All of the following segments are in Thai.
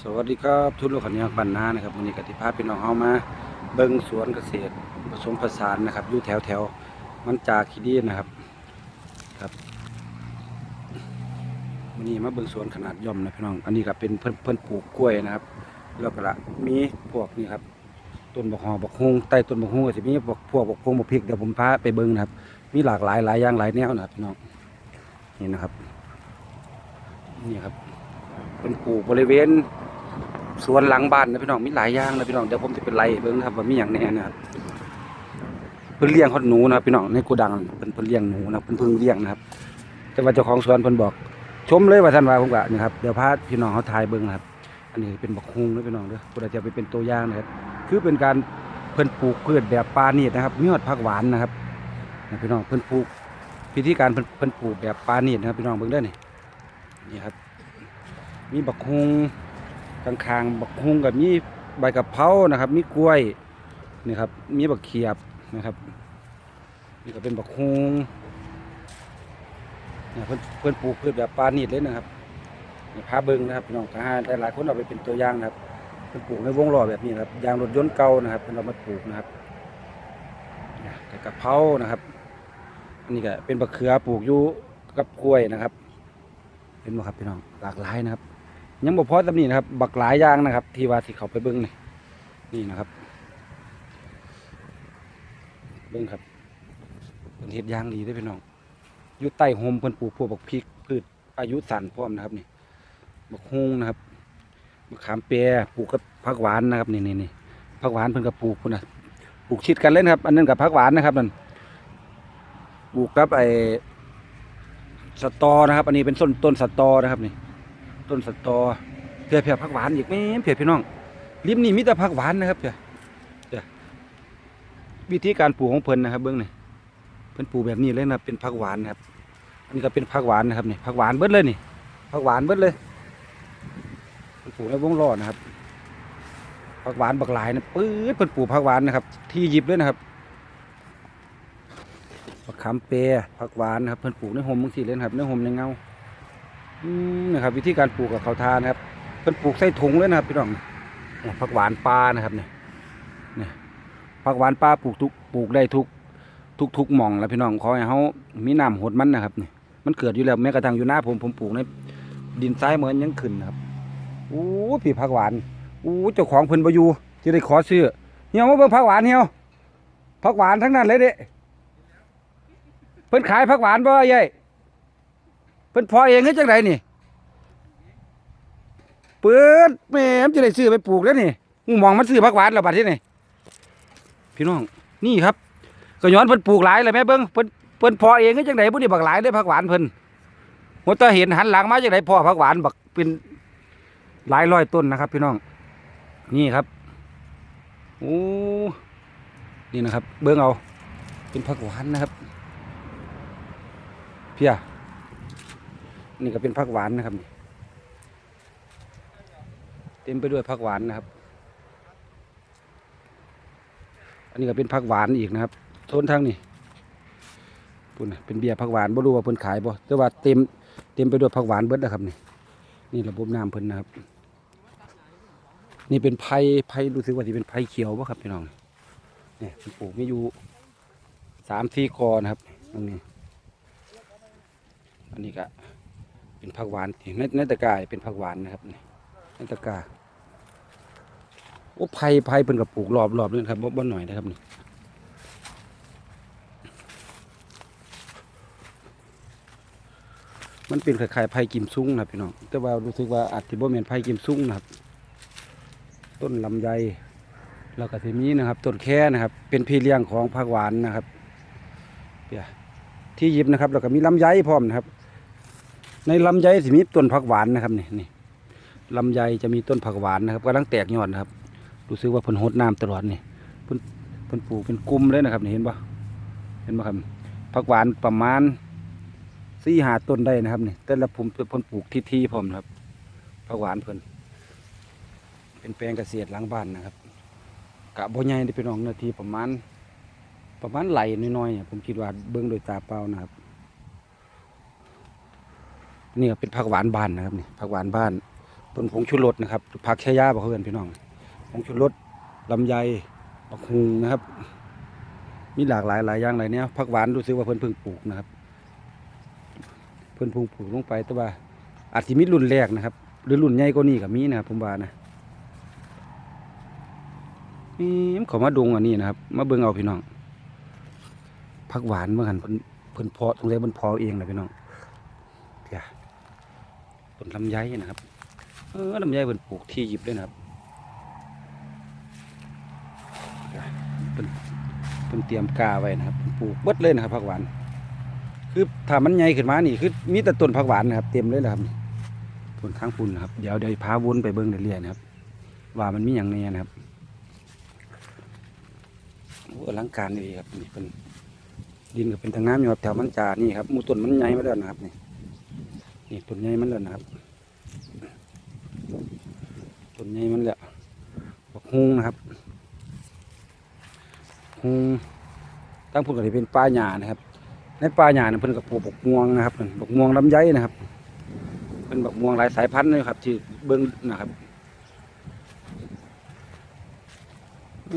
สวัสดีครับทุนลูกขันยากบันนานะครับวันนี้กติภาพพี่น้องเฮามา เบิ่งสวนเกษตรผสมผสานนะครับอยู่แถวแถวมันจากขีดีนะครับครับวันนี้มาเบิ่งสวนขนาดย่อมนะพี่น้องอันนี้ก็เป็นเพิ่นเพิ่นปลูกกล้วยนะครับแล้วก็มีพวกนี่ครับต้นบักหอบักฮงใต้ต้นบักฮงก็สิมีพวกพวกบักฮงบักพริกเดี๋ยวผมพาไปเบิ่งนะครับ มีหลากหลายหลายอย่างหลายแนวนะครับพี่น้องนี่นะครับนี่ครับเป็นปลูกบริเวณ สวนหลังบ้านนะพี่น้องมีหลายอย่างนะพี่น้องเดี๋ยวผมจะเป็นไล่เบิ่งนะครับว่ามีอย่างแน่นะครับเพิ่นเลี้ยงฮอดหนูนะพี่น้องในโกดังเพิ่นเพิ่นเลี้ยงหนูนะเพิ่นเพิ่งเลี้ยงนะครับ แต่ว่าเจ้าของสวนเพิ่นบอก ชมเลยว่าท่านว่าผมก็นี่ครับเดี๋ยวพาพี่น้องเขาถ่ายเบิ่งนะครับ อันนี้เป็นบักฮุงนะพี่น้องเด้อเพื่อจะไปเป็นตัวอย่างนะครับ คือเป็นการเพิ่นปลูกพืชแบบปานีตนะครับมีฮอดผักหวานนะครับนะพี่น้องเพิ่นปลูกวิธีการเพิ่นเพิ่นปลูกแบบปานีตนะครับพี่น้องเบิ่งเด้อนี่นี่ครับ มีบักฮุง ข้างๆบักฮุงกับมีใบกะเพรานะครับ มีกล้วยนี่ครับ มีบักเขียบนะครับนี่ก็เป็นบักฮุงเนี่ยเพิ่นเพิ่อนปลูกพืชแบบปานีตเลยนะครับนี่พาเบิงนะครับพี่น้องถ้าหลายๆคนเอาไปเป็นตัวอย่างนะครับเพิ่นปลูกในวงล้อแบบนี้นะครับยางรถยนต์เก่านะครับเพิ่นเอามาปลูกนะครับเนี่ยแต่กะเพรานะครับอันนี้ก็เป็นบักเขือปลูกอยู่กับกล้วยนะครับเห็นบ่ครับพี่น้องหลากหลายนะครับ ยังบ่พอสำนี้นะครับ บักหลายอย่างนะครับ ที่ว่าที่เขาไปเบิ้งนี่นี่นะครับ เบิ้งครับเป็นเฮ็ดยางดีเด้พี่น้องอยู่ใต้โฮมเพิ่นปลูกพวกบักพริกพืชอายุสั้นพร้อมนะครับนี่บักฮุงนะครับมะขามเปียปลูกกับผักหวานนะครับนี่นี่นี่ผักหวานเพิ่นก็ปลูกพุ่นนะปลูกชิดกันเล่นครับ อันนั้นกับผักหวานนะครับนั่นปลูกกับไอ้สตอนะครับ อันนี้เป็นต้นต้นสตอนะครับนี่ ต้นสตอเพียเพียผักหวานอีกแม่เพียพี่น้องริมนี่มีแต่ผักหวานนะครับเพียเพียวิธีการปลูกของเพิ่นนะครับ เบื้องนี่เพิ่นปลูกแบบนี้เลยนะเป็นผักหวานนะครับ อันนี้ก็เป็นผักหวานนะครับนี่ผักหวานเบิดเลยนี่ผักหวานเบิดเลยปลูกในวงล้อนะครับผักหวานบักหลายนะปื๊ดเพิ่นปลูกผักหวานนะครับ ที่หยิบเลยนะครับผักขามเปียผักหวานนะครับเพิ่นปลูกในโฮมบางทีเลยนะครับในโฮมในเงา นะครับ วิธีการปลูกกับเขาทานนะครับเพิ่นปลูกใส่ถุงเลยนะครับพี่น้องผักหวานปลานะครับเนี่ยเนี่ยผักหวานปลาปลูกทุกปลูกได้ทุกทุกทุกหม่องแล้วพี่น้องขอให้เขามีน้ำหดมันนะครับเนี่ยมันเกิดอยู่แล้วแม้กระทั่งอยู่หน้าผมผมปลูกในดินทรายเหมือนยังขึ้นนะครับอู้พี่ผักหวานอู้เจ้าของเพิ่นบอยู่ที่ได้ขอซื้อเหี่ยวมาเบิ่งผักหวานเหี่ยวผักหวานทั้งนั้นเลยเด้เพิ่นขายผักหวานบ่ยาย เพิ่นพอเองเฮ็ดจังไดนี่เปิดแม่มจะได้ซื้อไปปลูกแล้วนี่หูมองมันซื้อผักหวานแล้วบัดนี้นี่พี่น้องนี่ครับก็ย้อนเพิ่นปลูกหลายเลยแม่เบิ่งเพิ่นเพิ่นพอเองเฮ็ดจังไดบ่ได้บักหลายเด้ผักหวานเพิ่นหัวตาเห็นหันหลังมาจังไดพ่อผักหวานบักเป็นหลายร้อยต้นนะครับ พี่น้อง นี่ครับโอ้นี่นะครับ เบิ่งเอา เป็นผักหวานนะครับ เพีย นี่ก็เป็นผักหวานนะครับนี่เต็มไปด้วยผักหวานนะครับ อันนี้ก็เป็นผักหวานอีกนะครับโซนทางนี่ปุ่นเป็นเบียร์ผักหวานบ่รู้ว่าเพิ่นขายบ่แต่ว่าเต็มเต็มไปด้วยผักหวานเบิดนะครับนี่นี่ระบบน้ำเพิ่นนะครับ นี่เป็นไผ่ไผ่รู้สึกว่าที่เป็นไผ่เขียวป่ะครับพี่น้องเนี่ยเพิ่นปลูกไมีอยู่สามสี่กอนะครับตรงนี้อันนี้ก็ เป็นผักหวานที่ในในตะกร้าเป็นผักหวานนะครับนี่ในตะกร้าโอ้ไผ่ไผ่เป็นกับปลูกรอบรอบเลยครับบ่บ่หน่อยนะครับนี่มันเป็นคล้ายๆไผ่กิมซุ้งนะพี่น้องแต่ว่ารู้สึกว่าอาจจะบ่แม่นไผ่กิมซุ้งนะครับ ต้นลำไยแล้วก็ทีนี้นะครับต้นแค่นะครับ เป็นพี่เลี้ยงของผักหวานนะครับเดี๋ยที่ยิบนะครับแล้วก็มีลำไยพร้อมนะครับ ในลำไยสิมีต้นผักหวานนะครับนี่นี่ลำไยจะมีต้นผักหวานนะครับกำลังแตกยอดนะครับรู้สึกว่าเพิ่นหดน้ำตลอดนี่เพิ่นเพิ่นปลูกเป็นกลุ่มเลยนะครับนี่เห็นปะเห็นปะครับผักหวานประมาณสี่หาต้นได้นะครับนี่แต่ละผมเพิ่นปลูกที่ๆพร้อมนะครับผักหวานเพิ่นเป็นแปลงเกษตรหลังบ้านนะครับกะบ่ใหญ่นี่เป็นองนื้อที่ประมาณ ประมาณไหลน้อยๆเนี่ยผมคิดว่าเบิ้องโดยตาเปล่านะครับ นี่เป็นผักหวานบ้านนะครับนี่ผักหวานบ้านต้นผงชูรสนะครับผักแค่ย่าบอกเพื่อนพี่น้องผงชูรสลำไยบักฮุงนะครับ มีหลากหลายหลายอย่างหลายแนวผักหวานรู้สึกว่าเพิ่นเพิ่งปลูกนะครับ เพิ่นเพิ่งปลูกลงไปแต่ว่าอาจจะมีรุ่นแรกนะครับ หรือรุ่นใหญ่กว่านี้ก็มีนะครับผมว่านะนี่มันเขามาดงอันนี้นะครับ มาเบิ่งเอาพี่น้องผักหวานเมื่อหันเพิ่นเพิ่นเพาะตรงนี้มันเพาะเองนะพี่น้องเดี๋ยว ต้นลำไยนะครับ เออลำไยเพิ่นปลูกที่หยิบเลยนะครับเดี๋ยวเพิ่นเพิ่นเตรียมกาไว้นะครับปลูกเบิดเลยนะครับผักหวาน คือถ้ามันใหญ่ขึ้นมานี่คือมีแต่ต้นผักหวานนะครับ เต็มเลยนะครับต้นข้างปุ่นนะครับเดี๋ยวเดี๋ยวพาวนไปเบิ่งเรื่อยๆนะครับ ว่ามันมีอย่างแน่นะครับโอ้อลังการดีครับนี่เป็นดินก็เป็นทางน้ำอยู่ครับแถวมันจานี่ครับมูต้นมันใหญ่มาแล้วนะครับนี่ นี่ต้นใหญ่มันแล้วนะครับต้นใหญ่มันแล้วบักฮุงนะครับฮุงตั้งพูดกันเป็นป่าหญ้านะครับ ในป่าหญ้าเนี่ยเพิ่นกับปลูกบักม่วงนะครับบักม่วงลำไยนะครับเป็นบักม่วงหลายสายพันธุ์เลยครับ ที่เบิ้งนะครับ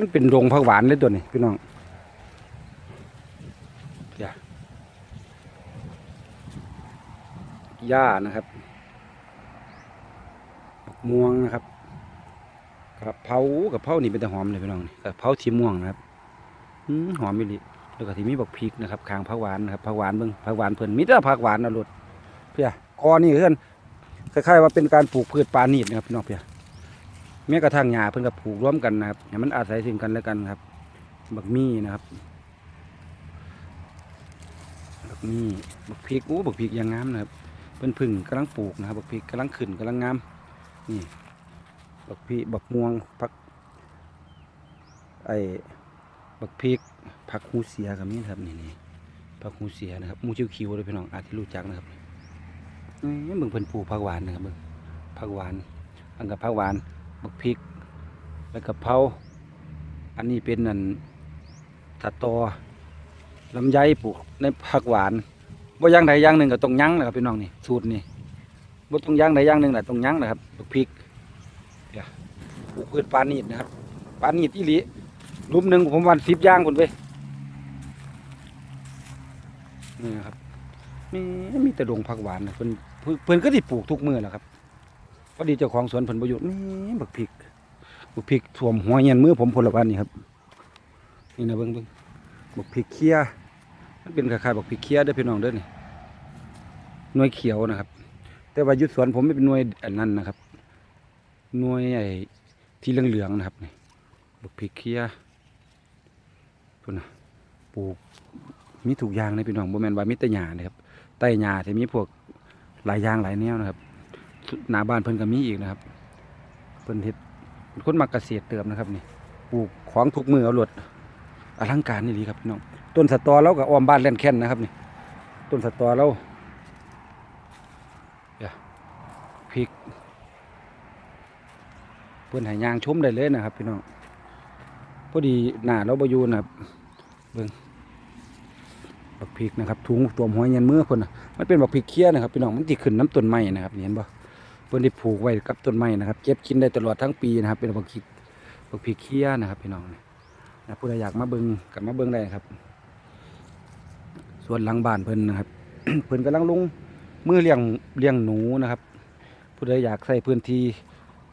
มันเป็นโรงผักหวานเลยตัวนี้พี่น้องเดี๋ยว หญ้านะครับบักม่วงนะครับกะเพรากะเพรานี่เป็นแต่หอมเลยพี่น้องนี่กะเพราทีม่วงนะครับหอมมิลิแล้วก็ที่มีบักพริกนะครับคางผักหวานนะครับผักหวานเบิ่งผักหวานเพิ่นมีแต่ผักหวานนะรถเพียกอนี่เพื่อนคล้ายๆว่าเป็นการปลูกพืชปานีดนะครับพี่น้องเพียแม้กระทั่งหญ้าเพิ่นก็ปลูกร่วมกันนะครับให้มันอาศัยซึ่งกันและกันครับ บักมี่นะครับ บักมี่บักพริกโอ้บักพริกยังงามนะครับ เพิ่นพึ่งกำลังปลูกนะครับบักพริกกำลังขึ้นกำลังงามนี่บักพริกบักม่วงผักไอ้บักพริกผักหูเสียกับนี่ครับนี่นี่ผักหูเสียนะครับมูจิวคิวเลยพี่น้องอาจจะรู้จักนะครับนี่เบิ่งเพิ่นปลูกผักหวานนะครับเบิ่งผักหวานอันกับผักหวานบักพริก แล้วก็เผาอันนี้เป็นนั่นตะตอลำไยปลูกในผักหวาน บ่ย่างใดย่างหนึ่งก็ต้องยั้งนะครับพี่น้องนี่สูตรนี่บ่ต้องย่างใดย่างหนึ่งแหละต้องยั้งนะครับบักพริกเดี๋ยวปลูกพืชปานีดนะครับปลาหนีดอีหลีรูปหนึ่งผมวันสิบย่างคนไปนี่ครับมีมีแต่ดงผักหวานนะเพิ่นเพิ่นเพิ่นก็ที่ปลูกทุกมือแหละครับพอดีเจ้าของสวนเพิ่นประโยชน์นี่บักพริกบักพริกท่วมหัวเงียนมือผมพลวันนี่ครับนี่นะเบิ่งเบิ่งบักพริกเคี้ย มันเป็นคล้ายๆบักพริกเคี้ยเด้พี่น้องเด้อนี่หน่วยเขียวนะครับ แต่ว่ายุดสวนผมไม่เป็นหน่วยอันนั้นนะครับหน่วยไอ้ที่เหลืองๆนะครับนี่บักพริกเคียพุ่นนะปลูกมีถูกยางเลยพี่น้องบ่แมนว่ามีแต่หญ้านะครับใต้หญ้าจะมีพวกหลายยางหลายแนวนะครับหน้าบ้านเพิ่นก็มีอีกนะครับเพิ่นเฮ็ดเป็นคนมักเกษตรเติมนะครับนี่ปลูกของทุกมือเอารถอลังการนี่ดีครับพี่น้อง ต้นสตอเราก็อ้อมบ้านเล่นแค่นนะครับนี่ต้นสตอเราเดี๋ยวพริกเพื่อนหายางชมได้เลยนะครับพี่น้องพอดีหน้าเราบอยูนะครับเบิ่งบักพริกนะครับถุงตัวหัวเย็นมือเพิ่นนะมันเป็นบักพริกเคี้ยนะครับพี่น้องมันติขึ้นน้ำต้นไม้นะครับเห็นบ่เพิ่นได้ผูกไว้กับต้นไม้นะครับเก็บกินได้ตลอดทั้งปีนะครับเป็นบักพริกบักพริกเคี้ยนะครับพี่น้องนะผู้ใดอยากมาเบิ่งกับมาเบิ่งได้ครับ สวนหลังบ้านเพิ่นนะครับ เพิ่นกำลังลงมือเลี้ยงเลี้ยงหนูนะครับ ผู้ใดอยากใส่พื้นที่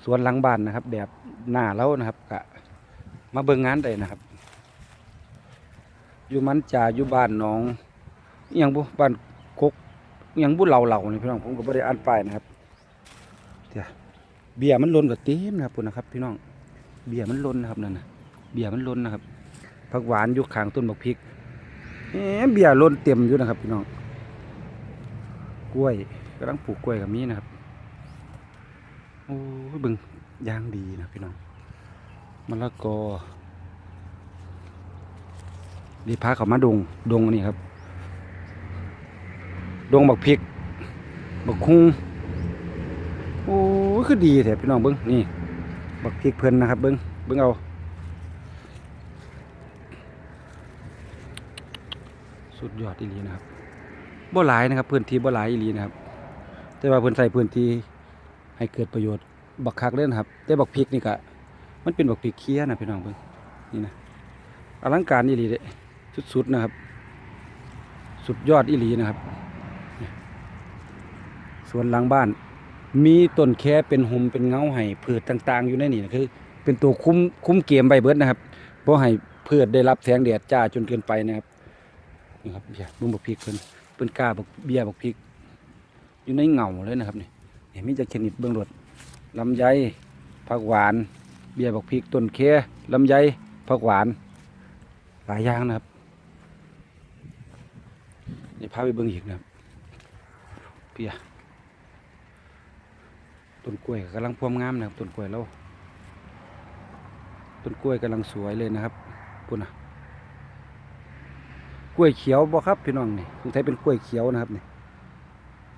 สวนหลังบ้านนะครับ แบบหน้าเรานะครับกะมาเบิ่งงานได้นะครับ อยู่มันจ่าอยู่บ้านน้องอยังบุบ้านกกอยังบุเหล่าเหล่านี่พี่น้องผมก็บ่ได้อ่านป้ายนะครับเดี๋ยวเบียร์มันล้นกับเต็มนะครับพุ่นนะครับ พี่น้องเบียร์มันล้นนะครับนั่นนะเบียร์มันล้นนะครับผักหวานอยู่ขางต้นบักพริก เบียร์ล้นเต็มอยู่นะครับพี่น้องกล้วยกำลังปลูกกล้วยกับมีนะครับโอ้ยเบึงยางดีนะพี่น้องมะละกอดีพาเขามาดงดงอันนี่ครับดงบักพริกบักคุ้งโอ้ยคือดีแถบพี่น้องเบิ้งนี่บักพริกเพลินนะครับเบิ้งเบิ้งเอา สุดยอดอีหลีนะครับบ่หลายนะครับพื้นที่บ่หลายอีหลีนะครับ แต่ว่าเพิ่นใส่พื้นที่ให้เกิดประโยชน์บักคักเล่นครับ แต่บักพริกนี่ก็มันเป็นบักพริกเคี้ยนะพี่น้องเพิ่งนี่นะอลังการอีหลีเด้สุดๆนะครับ สุดยอดอีหลีนะครับสวนหลังบ้าน มีต้นแค่เป็นหมเป็นเงาให้พืชต่าง ๆ อยู่ในนี่นะคือ เป็นตัวคุ้มคุ้มเกมใบเบิดนะครับเพราะให้พืชได้รับแสงแดดจ้าจนเกินไปนะครับ นี่ครับเบียบุ้งบักพริกเพิ่นเพิ่นกล้าบักเบียบักพริก อยู่ในเงาเลยนะครับนี่นี่มีจะชนิดเบื้องรดลำไยผักหวาน เบียบักพริกต้นแค่ลำไยผักหวาน หลายอย่างนะครับนี่พาไปเบิ่งอีกนะครับเปียต้นกล้วยกำลังพวมงามนะครับต้นกล้วยเราต้นกล้วยกำลังสวยเลยนะครับปุ่นนะ กล้วยเขียวบ่ครับพี่น้องนี่สงสัยเป็นกล้วยเขียวนะครับนี่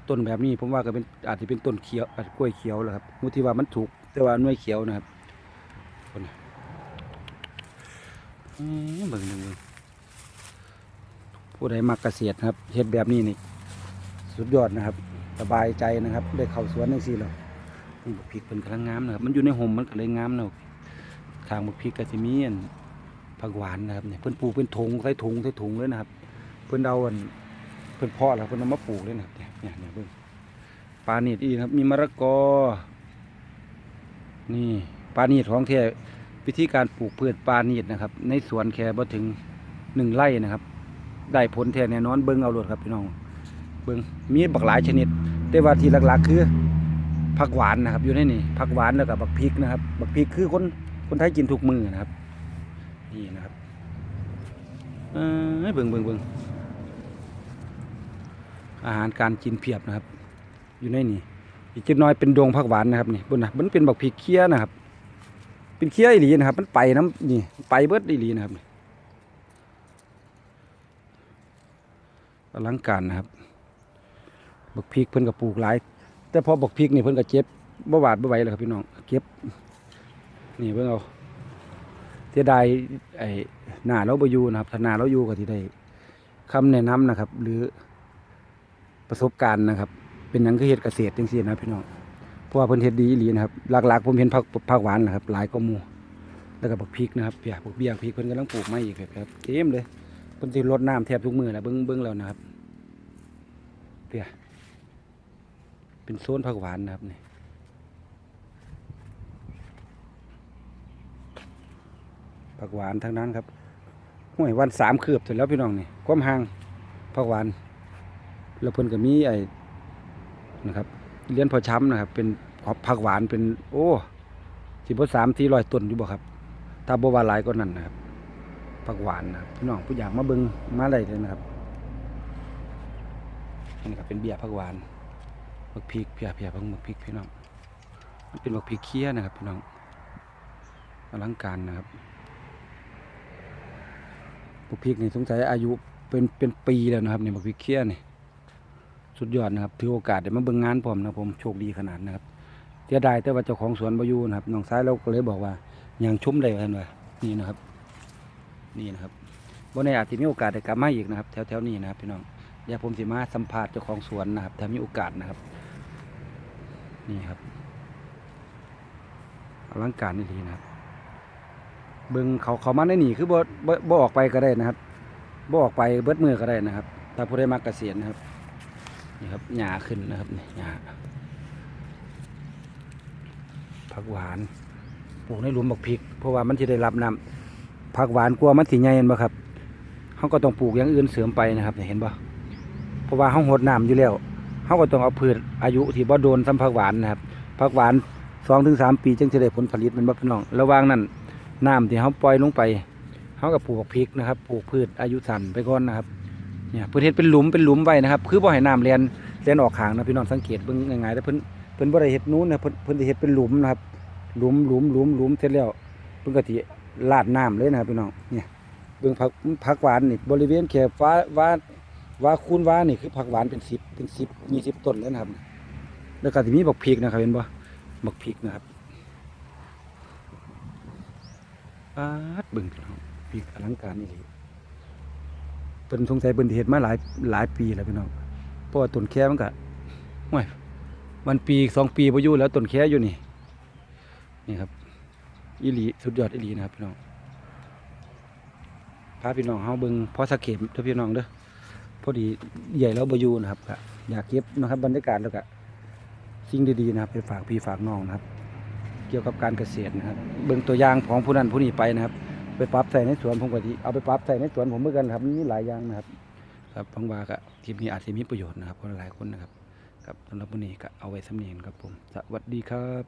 ต้นแบบนี้ผมว่าก็เป็นอาจจะเป็นต้นเขียวอาจกล้วยเขียวแหละครับมุที่ว่ามันถูก แต่ว่าหน่วยเขียวนะครับปุ่นนะอืมเบิ่งเบิ่งผู้ใดมักเกษตรครับเฮ็ดแบบนี้นี่สุดยอดนะครับ สบายใจนะครับ ได้เข้าสวนจังซี่แล้วนี่บักพริกเป็นกำลังงามนะครับ มันอยู่ในห่มมันก็เลยงามเนาะทางบักพริกก็สิมีอัน ผักหวานนะครับเนี่ยเพิ่นปลูกเป็นถุงใส่ถุงใส่ถุงเลยนะครับ เพิ่นเอาอันเพิ่นเพาะแล้วเพิ่นเอามาปลูกเลยนะครับเนี่ยเนี่ยเนี่ยเบิ่งปลาเนีดอีนะครับ มีมะละกอ นี่ปลาเนีดของแท้วิธีการปลูกพืชปลานีดนะครับ ในสวนแค่บ่ถึงหนึ่งไร่นะครับ ได้ผลแท้แน่นอนเบิ้งเอาโลดครับพี่น้อง เบิ้งมีบักหลายชนิด แต่ว่าที่หลักๆ คือผักหวานนะครับ อยู่ในนี่ผักหวานแล้วก็บักพริกนะครับ บักพริกคือคนคนไทยกินทุกมือนะครับ นี่นะครับเออเบิ้งเบิ้งเบิ้งอาหารการกินเพียบนะครับ อยู่ในนี่อีกจิดน้อยเป็นดงผักหวานนะครับนี่บนนะมันเป็นบักพริกเคี้ยนะครับ เป็นเคี้ยอีหลีนะครับ มันไปน้ำนี่ไปเบิดอีหลีนะครับอลังการนะครับบักพริกเพิ่นกับปลูกหลาย แต่พอบักพริกนี่เพิ่นก็เจ็บบ่หวาดบ่ไหวเลยครับพี่น้องเก็บนี่เพิ่นเอา สียดายไอ้หน้าเราบ่อยู่นะครับถ้าหน้าเราอยู่ก็สิได้คำแนะนำนะครับ หรือประสบการณ์นะครับ เป็นหยังคือเฮ็ดเกษตรจังซี่นะพี่น้องเพราะว่าเพิ่นเฮ็ดดีอีหลีนะครับหลักๆผมเห็นผักผักหวานนะครับ หลายกว่าหมู่แล้วก็บักพริกนะครับเปียกบักเบี้ยพริกเพิ่นกำลังปลูกไม้อีกครับเต็มเลยเพิ่นสิรดน้ำแทบทุกมือนะเบิ่งเบิ่งแล้วนะครับเปียเป็นโซนผักหวานนะครับนี่ ผักหวานทั้งนั้นครับห้วยวันสามคืบเสร็จแล้วพี่น้องนี่ความห่างผักหวาน แล้วเพิ่นก็มีไอ้นะครับเลี้ยนพอช้ำนะครับ เป็นผักหวานเป็น โอ้สิบสามที่ร้อยต้นอยู่บ่ครับถ้าบ่วาหลายก็นั่นนะครับผักหวานนะครับพี่น้องผู้อยากมาเบิงมาได้เลยนะครับนี่ครับเป็นเบียร์ผักหวานบักพริกเพียเพียพังบักพริกพี่น้องมันเป็นบักพริกเคี้ยนะครับพี่น้องอลังการนะครับ บักพริกนี่สงสัยอายุเป็นเป็นปีแล้วนะครับเนี่ยบักพริกเคี้ยนี่สุดยอดนะครับถือโอกาสได้มาเบิ่งงานผมนะผมโชคดีขนาดนะครับเสียดายแต่ว่าเจ้าของสวนบายูนะครับน้องซ้ายเราก็เลยบอกว่ายังชุ่มได้กันว่านี่นะครับ นี่นะครับวันนี้อาจจะมีโอกาสได้กลับมาอีกนะครับแถวๆนี้นะครับพี่น้องเดี๋ยวผมสิมาสัมภาษณ์เจ้าของสวนนะครับถ้ามีโอกาสนะครับ นี่ครับอลังการนี่ดีนะครับ เบิ่งเขาเขามาในนี่คือบ่บ่บ่ออกไปก็ได้นะครับบ่ออกไปเบิดมือก็ได้นะครับ ถ้าผู้ใดมักเกษียณนะครับนี่ครับหญ้าขึ้นนะครับนี่หญ้าผักหวานปลูกในหลุมบักพริก เพราะว่ามันจะได้รับน้ำผักหวานกลัวมันสิใหญ่เห็นบ่ครับเขาก็ต้องปลูกอย่างอื่นเสริมไปนะครับเห็นบ่เพราะว่าเขาหดน้ำอยู่แล้วเขาก็ต้องเอาพืชอายุที่บ่โดนซ้ำผักหวานนะครับผักหวานสองถึงสามปีจึงจะได้ผลผลิตมันบ่พี่น้อง ระหว่างนั้น น้ำที่เขาปล่อยลงไปเขาก็ปลูกบักพริกนะครับปลูกพืชอายุสั้นไปก่อนนะครับเนี่ยเพิ่นเฮ็ดเป็นหลุมเป็นหลุมไว้นะครับ คือบ่ให้น้ำเลียนเลียนออกขางนะพี่น้องสังเกตเบิ่งง่ายๆแล้วเพิ่นเพิ่นบ่ได้เฮ็ดนู้นนะเพิ่นเพิ่นเฮ็ดเป็นหลุมนะครับ หลุมหลุมหลุมหลุมเสร็จแล้วเพิ่นก็สิลาดน้ำเลยนะครับพี่น้องเนี่ยเบิ่งผักผักหวานนี่บริเวณแค่ฟ้าว่าว่าคูณว่านี่คือผักหวานเป็น10เป็น10 20ต้นแล้วนะครับ แล้วก็สิมีบักพริกนะครับเห็นบ่บักพริกนะครับ ปาดบิ่งพี่น้องพริกอลังการนี่เลยเพิ่นสงสัยเพิ่นเฮ็ดมาหลายหลายปีแล้วพี่น้องเพราะว่าต้นแค่มันก็ห่วยมันปีสองปีพออยู่แล้วต้นแค่อยู่นี่นี่ครับอีหลีสุดยอดอีหลีนะครับพี่น้องพาพี่น้องเฮาเบิ่งพอสักเข็มเด้อพี่น้องเด้อพอดีใหญ่แล้วบ่อยู่นะครับอยากเก็บนะครับบรรยากาศแล้วก็สิ่งดีๆนะครับไปฝากพี่ฝากน้องนะครับ เกี่ยวกับการเกษตรนะครับ เบิ่งตัวอย่างของผู้นั้นผู้นี้ไปนะครับ ไปปรับใส่ในสวนผมก็ที่เอาไปปรับใส่ในสวนผมเหมือนกันครับมีหลายอย่างนะครับ ครับพังว่าก็คลิปนี้อาจจะมีประโยชน์นะครับคนหลายคนนะครับครับสำหรับวันนี้ก็เอาไว้สำเนียงครับผมสวัสดีครับ